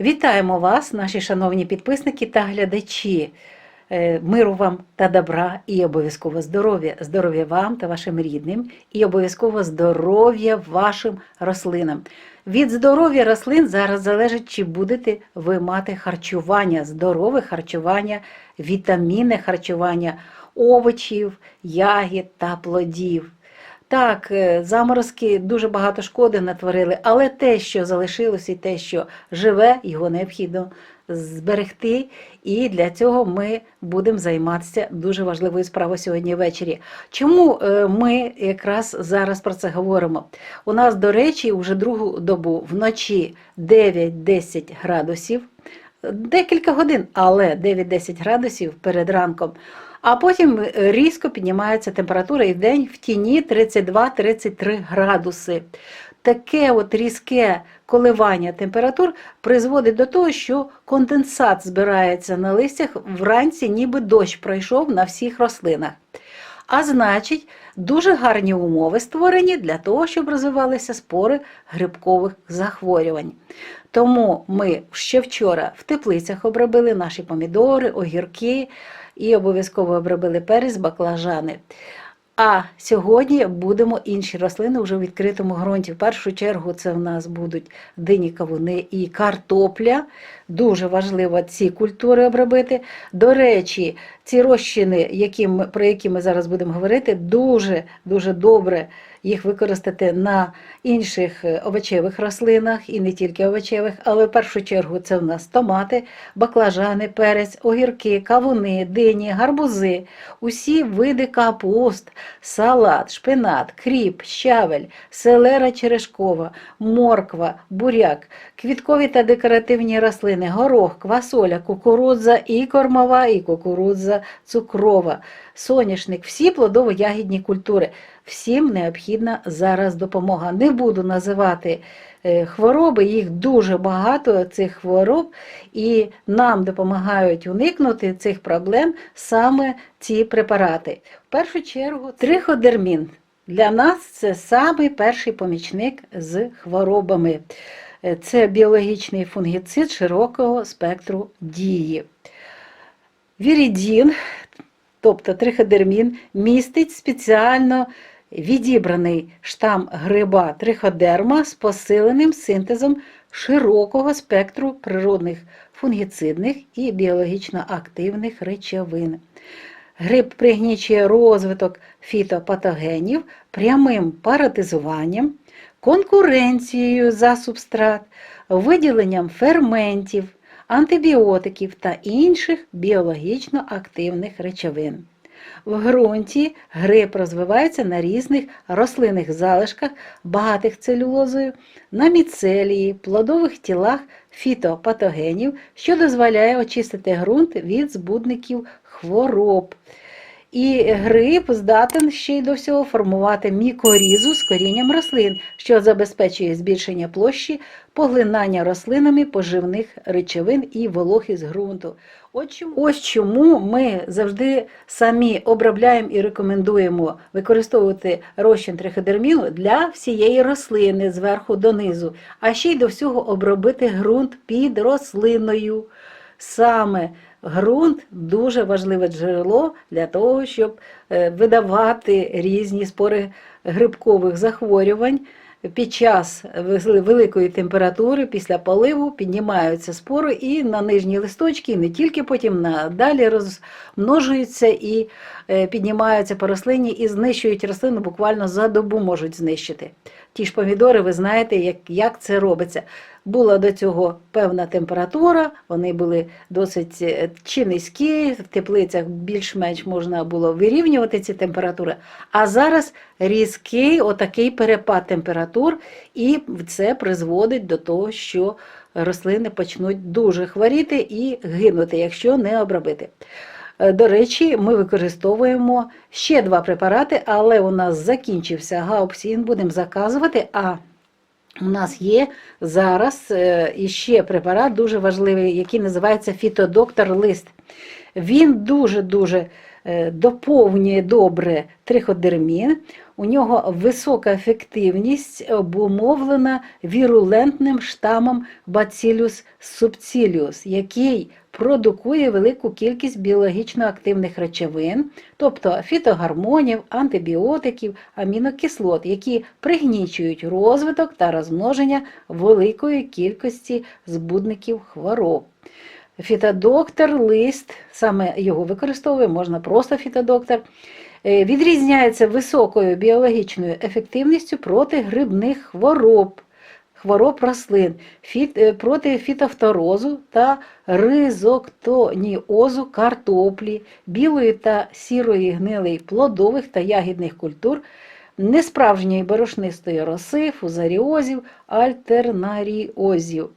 Вітаємо вас, наші шановні підписники та глядачі. Е, Миру вам та добра і обов'язково здоров'я. Здоров'я вам та вашим рідним, і обов'язково здоров'я вашим рослинам. Від здоров'я рослин зараз залежить, чи будете ви мати харчування, здорове харчування, вітамінне харчування овочів, ягід та плодів. Так, е, заморозки дуже багато шкоди натворили, але те, що залишилось, і те, що живе, його необхідно зберегти. І для цього ми будемо займатися дуже важливою справою сьогодні ввечері. Чому е, ми якраз зараз про це говоримо? У нас, до речі, вже другу добу вночі 9-10 градусів, декілька годин, але 9-10 градусів перед ранком. А потім е, різко піднімається температура і день в тіні 32-33 градуси. Таке от різке коливання температур призводить до того, що конденсат збирається на листях вранці, ніби дощ пройшов на всіх рослинах. А значить, дуже гарні умови створені для того, щоб розвивалися спори грибкових захворювань. Тому ми ще вчора в теплицях обробили наші помідори, огірки і обов'язково обробили перець, баклажани. А сьогодні будемо інші рослини вже в відкритому ґрунті. В першу чергу це в нас будуть дині кавуни і картопля. Дуже важливо ці культури обробити. До речі, ці розчини, які ми, про які ми зараз будемо говорити, дуже дуже добре їх використати на інших е, овочевих рослинах і не тільки овочевих, але в першу чергу це в нас томати, баклажани, перець, огірки, кавуни, дині, гарбузи, усі види капуст, салат, шпинат, кріп, щавель, селера черешкова, морква, буряк, квіткові та декоративні рослини, горох, квасоля, кукурудза і кормова, і кукурудза цукрова, соняшник, всі плодово-ягідні культури. Всім необхідна зараз допомога. Не буду називати е, хвороби, їх дуже багато цих хвороб, і нам допомагають уникнути цих проблем саме ці препарати. В першу чергу, триходермін. Для нас це самий перший помічник з хворобами. Е, Це біологічний фунгіцид широкого спектру дії. Вірідін, тобто триходермін, містить спеціально відібраний штам гриба триходерма з посиленим синтезом широкого спектру природних фунгіцидних і біологічно активних речовин. Гриб пригнічує розвиток фітопатогенів прямим паразитуванням, конкуренцією за субстрат, виділенням ферментів, антибіотиків та інших біологічно активних речовин. В ґрунті гриб розвивається на різних рослинних залишках, багатих целюлозою, на міцелії, плодових тілах фітопатогенів, що дозволяє очистити ґрунт від збудників хвороб. І гриб здатен ще й до всього формувати мікорізу з корінням рослин, що забезпечує збільшення площі поглинання рослинами поживних речовин і вологи з ґрунту. Ось чому ми завжди самі обробляємо і рекомендуємо використовувати розчин триходерміну для всієї рослини зверху донизу, а ще й до всього обробити ґрунт під рослиною. Саме ґрунт дуже важливе джерело для того, щоб е, видавати різні спори грибкових захворювань. Під час великої температури після поливу піднімаються спори і на нижні листочки, і не тільки потім надалі розмножуються і піднімаються по рослині і знищують рослину буквально за добу можуть знищити. Ті ж помідори, ви знаєте, як, як це робиться. Була до цього певна температура, вони були досить е, чи низькі, в теплицях більш-менш можна було вирівнювати ці температури. А зараз різкий отакий перепад температур, і це призводить до того, що рослини почнуть дуже хворіти і гинути, якщо не обробити. Е, До речі, ми використовуємо ще два препарати, але у нас закінчився гаупсін, будемо заказувати. А у нас є зараз е, іще препарат дуже важливий, який називається фітодоктор лист. Він дуже-дуже е, доповнює добре триходермін. У нього висока ефективність обумовлена вірулентним штамом Bacillus subtilius, який продукує велику кількість біологічно активних речовин, тобто фітогормонів, антибіотиків, амінокислот, які пригнічують розвиток та розмноження великої кількості збудників хвороб. Фітодоктор, лист, саме його використовує, можна просто фітодоктор, е, відрізняється високою біологічною ефективністю проти грибних хвороб, хвороб рослин, фіт, е, проти фітофторозу та ризоктоніозу картоплі, білої та сірої гнилей плодових та ягідних культур, несправжньої борошнистої роси, фузаріозів, альтернаріозів.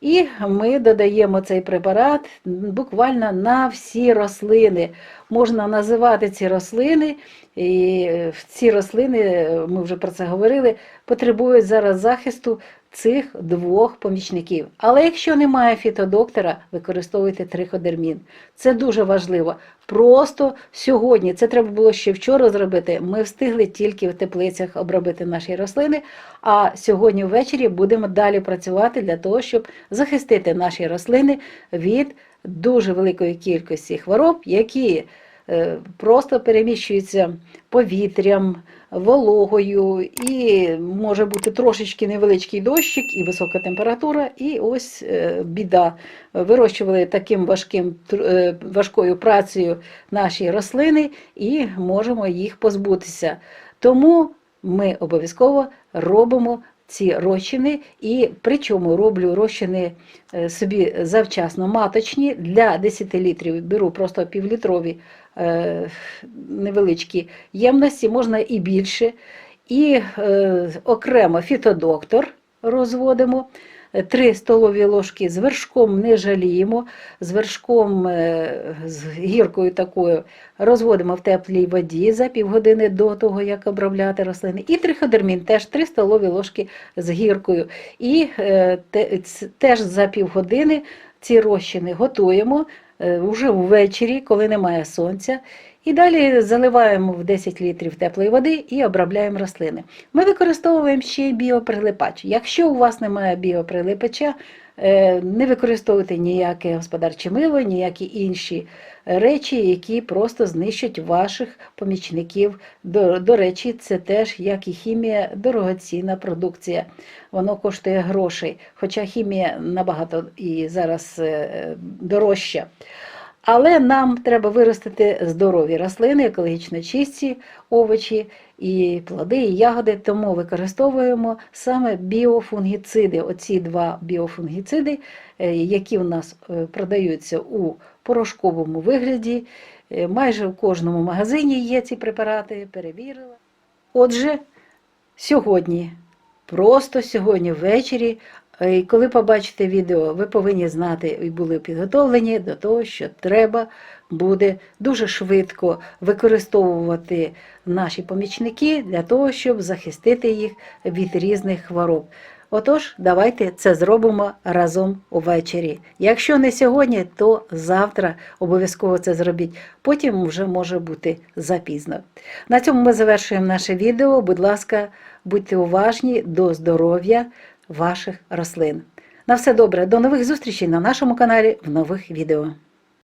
І ми додаємо цей препарат буквально на всі рослини. Можна називати ці рослини, і ці рослини, ми вже про це говорили, потребують зараз захисту цих двох помічників. Але якщо немає фітодоктора, використовуйте триходермін. Це дуже важливо. Просто сьогодні, це треба було ще вчора зробити. Ми встигли тільки в теплицях обробити наші рослини. А сьогодні ввечері будемо далі працювати для того, щоб захистити наші рослини від дуже великої кількості хвороб, які просто переміщуються повітрям, вологою, і може бути трошечки невеличкий дощик, і висока температура, і ось е, біда. Вирощували таким важким, е, важкою працею наші рослини і можемо їх позбутися. Тому ми обов'язково робимо ці розчини, і причому роблю розчини е, собі завчасно маточні для 10 літрів. Беру просто півлітрові е, невеличкі ємності, можна і більше. І е, окремо фітодоктор розводимо. 3 столові ложки з вершком не жаліємо, з вершком е, з гіркою такою розводимо в теплій воді за півгодини до того, як обробляти рослини. І триходермін теж 3 столові ложки з гіркою. І е, те- теж за півгодини ці розчини готуємо е, вже ввечері, коли немає сонця. І далі заливаємо в 10 літрів теплої води і обробляємо рослини. Ми використовуємо ще й біоприлипач. Якщо у вас немає біоприлипача, е, не використовувати ніяке господарче мило, ніякі інші речі, які просто знищать ваших помічників. До, до речі, це теж, як і хімія, дорогоцінна продукція. Воно коштує грошей, хоча хімія набагато і зараз е, дорожча. Але нам треба виростити здорові рослини, екологічно чисті овочі і плоди, і ягоди, тому використовуємо саме біофунгіциди. Оці два біофунгіциди, е, які у нас е, продаються у порошковому вигляді. Е, Майже в кожному магазині є ці препарати, перевірила. Отже, сьогодні, просто сьогодні ввечері, і коли побачите відео, ви повинні знати і були підготовлені до того, що треба буде дуже швидко використовувати наші помічники для того, щоб захистити їх від різних хвороб. Отож, давайте це зробимо разом увечері. Якщо не сьогодні, то завтра обов'язково це зробіть. Потім вже може бути запізно. На цьому ми завершуємо наше відео. Будь ласка, будьте уважні до здоров'я ваших рослин. На все добре, до нових зустрічей на нашому каналі в нових відео.